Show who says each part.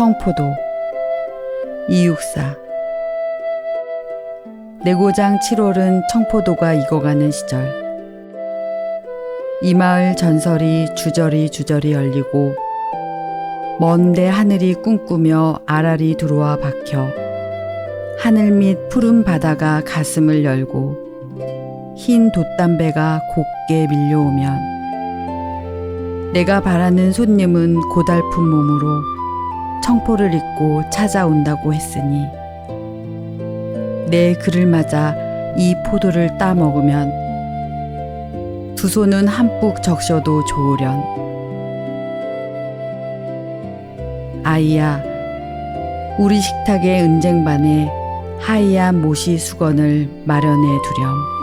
Speaker 1: 청포도 이육사. 내고장 7월은 청포도가 익어가는 시절. 이 마을 전설이 주저리 주저리 열리고 먼데 하늘이 꿈꾸며 아랄이 들어와 박혀 하늘 밑 푸른 바다가 가슴을 열고 흰 돛담배가 곱게 밀려오면 내가 바라는 손님은 고달픈 몸으로 청포를 입고 찾아온다고 했으니 내 그를 맞아 이 포도를 따 먹으면 두 손은 한뿍 적셔도 좋으련. 아이야 우리 식탁의 은쟁반에 하얀 모시 수건을 마련해 두렴